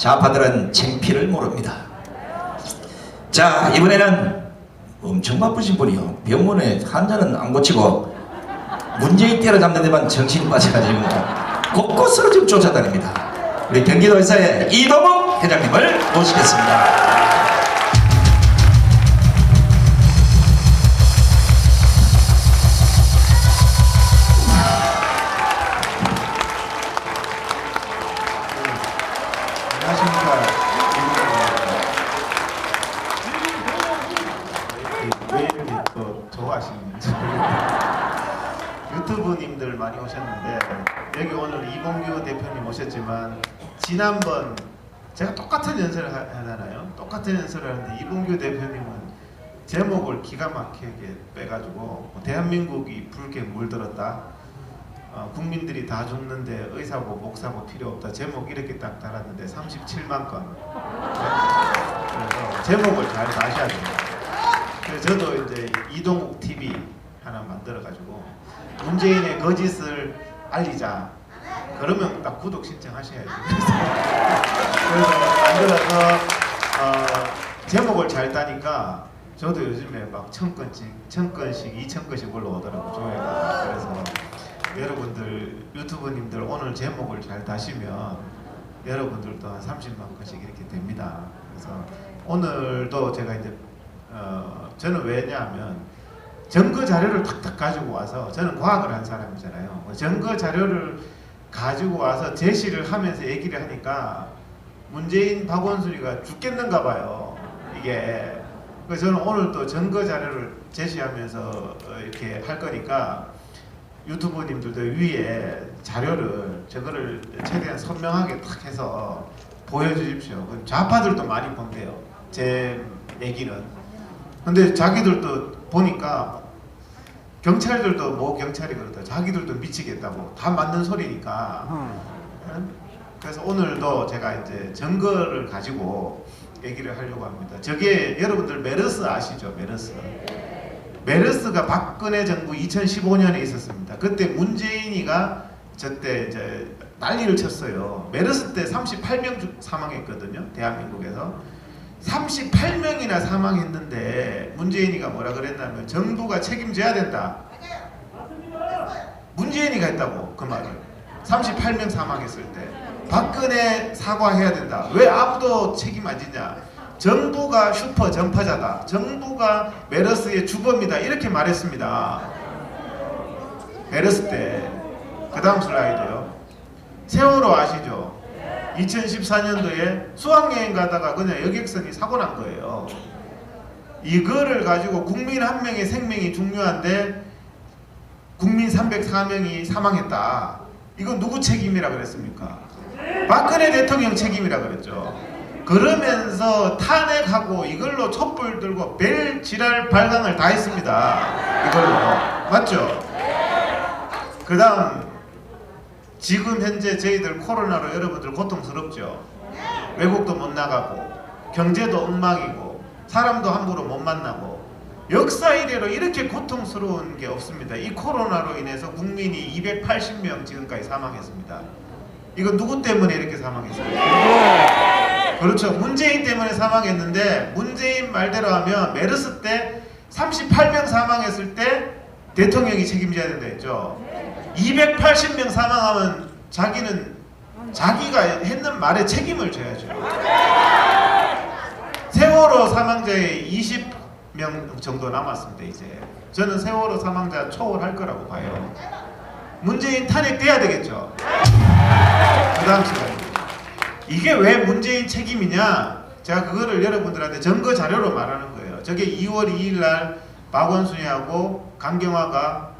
좌파들은 창피를 모릅니다. 자 이번에는 엄청 바쁘신 분이요. 병원에 환자는 안 고치고 문재인 때려잡는 데만 정신이 빠져가지고 곳곳으로 지금 쫓아다닙니다. 우리 경기도에서의 이동욱 회장님을 모시겠습니다. 여기 오늘 이봉규 대표님 오셨지만, 지난번 제가 똑같은 연설을 하- 하잖아요. 똑같은 연설을 하는데, 이봉규 대표님은 제목을 기가 막히게 빼가지고, 뭐 대한민국이 붉게 물들었다. 어, 국민들이 다 죽는데 의사고 목사고 필요 없다 제목 이렇게 딱 달았는데 37만 건 그래서 제목을 잘 아셔야 됩니다 그래서 저도 이제 이동욱 TV 하나 만들어 가지고 문재인의 거짓을 알리자 그러면 딱 구독 신청하셔야죠 그래서 만들어서 어, 제목을 잘 따니까 저도 요즘에 막 천 건씩 천 건씩 이천 건씩 올라오더라고 조회가 그래서 여러분들 유튜브님들 오늘 제목을 잘 다시면 여러분들도 한 30만 건씩 이렇게 됩니다. 그래서 오늘도 제가 이제 어 저는 왜냐하면 증거 자료를 탁탁 가지고 와서 저는 과학을 한 사람이잖아요. 뭐 증거 자료를 가지고 와서 제시를 하면서 얘기를 하니까 문재인 박원순이가 죽겠는가 봐요. 이게 그래서 저는 오늘 또 증거 자료를 제시하면서 어, 이렇게 할 거니까 유튜브님들도 위에 자료를 저거를 최대한 선명하게 탁 해서 보여주십시오. 그 좌파들도 많이 본대요. 제 얘기는. 근데 자기들도 보니까 경찰들도 뭐 경찰이 그렇다. 자기들도 미치겠다고 다 맞는 소리니까. 응? 그래서 오늘도 제가 이제 증거를 가지고 얘기를 하려고 합니다. 저게 여러분들 메르스 아시죠? 메르스. 메르스가 박근혜 정부 2015년에 있었습니다. 그때 문재인이가 저때 이제 난리를 쳤어요. 메르스 때 38명 사망했거든요. 대한민국에서. 38명이나 사망했는데 문재인이가 뭐라 그랬냐면 정부가 책임져야 된다. 문재인이가 했다고 그 말을. 38명 사망했을 때 박근혜 사과해야 된다. 왜 아무도 책임 안 지냐? 정부가 슈퍼 전파자다. 정부가 메르스의 주범이다. 이렇게 말했습니다. 메르스 때. 그 다음 슬라이드요. 세월호 아시죠? 2014년도에 수학여행 가다가 그냥 여객선이 사고 난 거예요. 이거를 가지고 국민 한 명의 생명이 중요한데 국민 304명이 사망했다. 이건 누구 책임이라 그랬습니까? 박근혜 대통령 책임이라 그랬죠. 그러면서 탄핵하고 이걸로 촛불 들고 벨 지랄 발광을 다 했습니다. 이걸로 맞죠? 그 다음 지금 현재 저희들 코로나로 여러분들 고통스럽죠. 외국도 못 나가고 경제도 엉망이고 사람도 함부로 못 만나고 역사 이래로 이렇게 고통스러운 게 없습니다. 이 코로나로 인해서 국민이 280명 지금까지 사망했습니다. 이거 누구 때문에 이렇게 사망했습니까? 그렇죠. 문재인 때문에 사망했는데 문재인 말대로 하면 메르스 때 38명 사망했을 때 대통령이 책임져야 된다 했죠. 280명 사망하면 자기는 자기가 했는 말에 책임을 져야죠. 세월호 사망자의 20명 정도 남았습니다. 이제 저는 세월호 사망자 초월할 거라고 봐요. 문재인 탄핵돼야 되겠죠. 그 다음 시간 이게 왜 문재인 책임이냐? 제가 그거를 여러분들한테 증거 자료로 말하는 거예요. 저게 2월 2일 날 박원순이하고 강경화가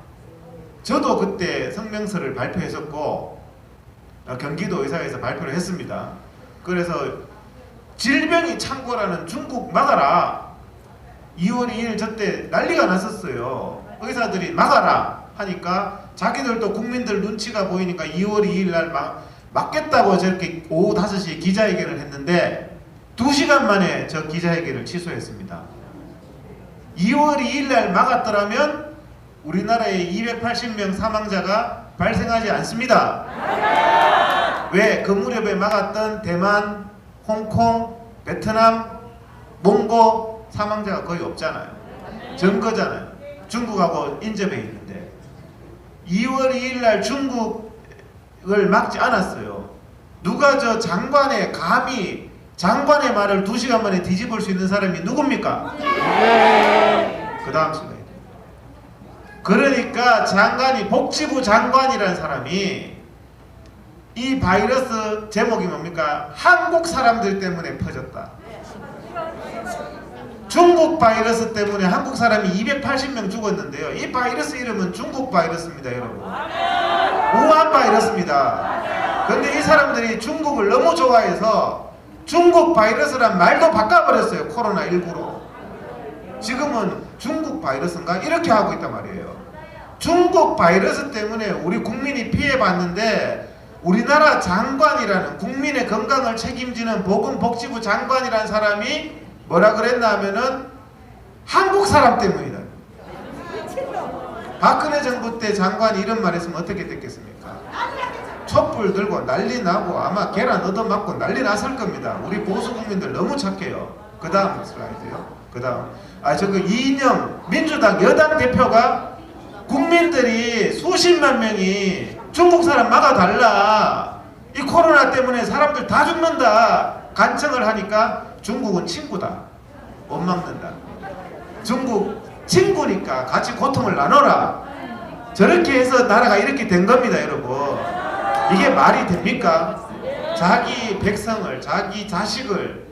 저도 그때 성명서를 발표했었고 어, 경기도 의사에서 발표를 했습니다. 그래서 질병이 창궐하는 중국 막아라. 2월 2일 저때 난리가 났었어요. 의사들이 막아라 하니까 자기들도 국민들 눈치가 보이니까 2월 2일 날 막, 막겠다고 저렇게 오후 5시에 기자회견을 했는데 2시간 만에 저 기자회견을 취소했습니다. 2월 2일 날 막았더라면 우리나라에 280명 사망자가 발생하지 않습니다. 왜 그 무렵에 막았던 대만 홍콩, 베트남, 몽고 사망자가 거의 없잖아요. 증거잖아요. 중국하고 인접해 있는데 2월 2일 날 중국을 막지 않았어요. 누가 저 장관의 감히 장관의 말을 두 시간 만에 뒤집을 수 있는 사람이 누굽니까? 그 다음 슬라이드. 그러니까 장관이 복지부 장관이라는 사람이 이 바이러스 제목이 뭡니까? 한국 사람들 때문에 퍼졌다. 중국 바이러스 때문에 한국 사람이 280명 죽었는데요. 이 바이러스 이름은 중국 바이러스입니다, 여러분. 우한 바이러스입니다. 그런데 이 사람들이 중국을 너무 좋아해서 중국 바이러스란 말도 바꿔버렸어요. 코로나19로. 지금은 중국 바이러스인가? 이렇게 하고 있단 말이에요. 중국 바이러스 때문에 우리 국민이 피해봤는데 우리나라 장관이라는 국민의 건강을 책임지는 보건복지부 장관이라는 사람이 뭐라 그랬나 하면은 한국 사람 때문이다. 박근혜 정부 때 장관이 이런 말 했으면 어떻게 됐겠습니까? 촛불 들고 난리 나고 아마 계란 얻어맞고 난리 났을 겁니다. 우리 보수 국민들 너무 착해요. 그 다음 슬라이드요. 그 다음. 아, 저거 이인영 민주당 여당 대표가 국민들이 수십만 명이 중국 사람 막아달라. 이 코로나 때문에 사람들 다 죽는다. 간청을 하니까 중국은 친구다. 못 막는다. 중국 친구니까 같이 고통을 나눠라. 저렇게 해서 나라가 이렇게 된 겁니다, 여러분. 이게 말이 됩니까? 자기 백성을, 자기 자식을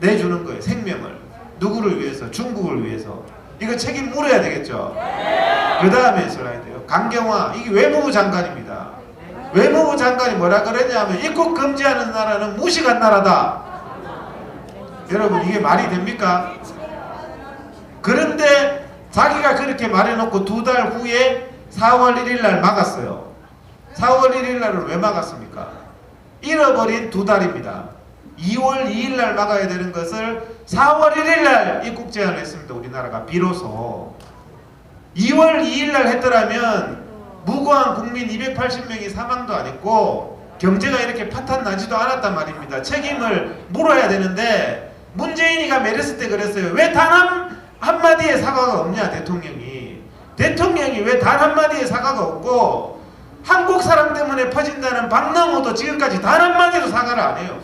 내주는 거예요, 생명을. 누구를 위해서? 중국을 위해서. 이거 책임 물어야 되겠죠? 그 다음에 슬라이드요. 강경화, 이게 외무부 장관입니다. 외무부 장관이 뭐라 그랬냐면 입국 금지하는 나라는 무식한 나라다. 여러분 이게 말이 됩니까? 그런데 자기가 그렇게 말해놓고 두 달 후에 4월 1일 날 막았어요. 4월 1일 날을 왜 막았습니까? 잃어버린 두 달입니다. 2월 2일 날 막아야 되는 것을 4월 1일 날 입국 제한을 했습니다. 우리나라가 비로소 2월 2일 날 했더라면 무고한 국민 280명이 사망도 안 했고 경제가 이렇게 파탄 나지도 않았단 말입니다. 책임을 물어야 되는데 문재인이가 메르스 때 그랬어요. 왜 단 한 마디의 사과가 없냐 대통령이 대통령이 왜 단 한마디의 사과가 없고 한국 사람 때문에 퍼진다는 박능호도 지금까지 단 한마디도 사과를 안 해요.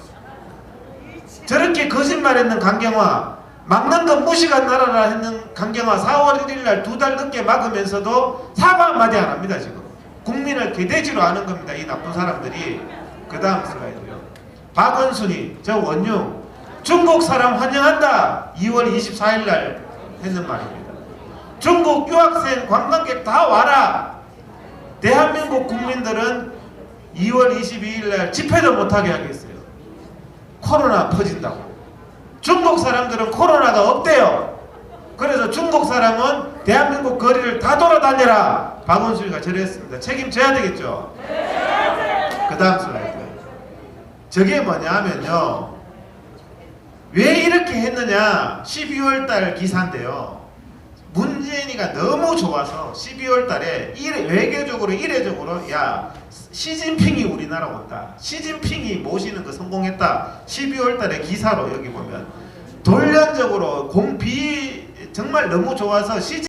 저렇게 거짓말했는 강경화 막는 건 무식한 나라라 했는 강경화 4월 1일 날 두 달 늦게 막으면서도 사과 한마디 안 합니다 지금. 국민을 개돼지로 하는 겁니다 이 나쁜 사람들이. 그 다음 슬라이드요. 박원순이 저 원흉 중국 사람 환영한다. 2월 24일 날 했는 말입니다. 중국 유학생 관광객 다 와라 대한민국 국민들은 2월 22일 날 집회도 못하게 하겠어요 코로나 퍼진다고. 중국 사람들은 코로나가 없대요. 그래서 중국 사람은 대한민국 거리를 다 돌아다녀라. 박원순이가 저랬습니다. 책임져야 되겠죠. 그 다음 슬라이드. 저게 뭐냐 하면요. 왜 이렇게 했느냐. 12월 달 기사인데요. 문재인이가 너무 좋아서 12월 달에 이래, 외교적으로 이례적으로 야 시진핑이 우리나라 온다. 시진핑이 모시는 거 성공했다. 12월 달에 기사로 여기 보면 돌연적으로 공비 정말 너무 좋아서 시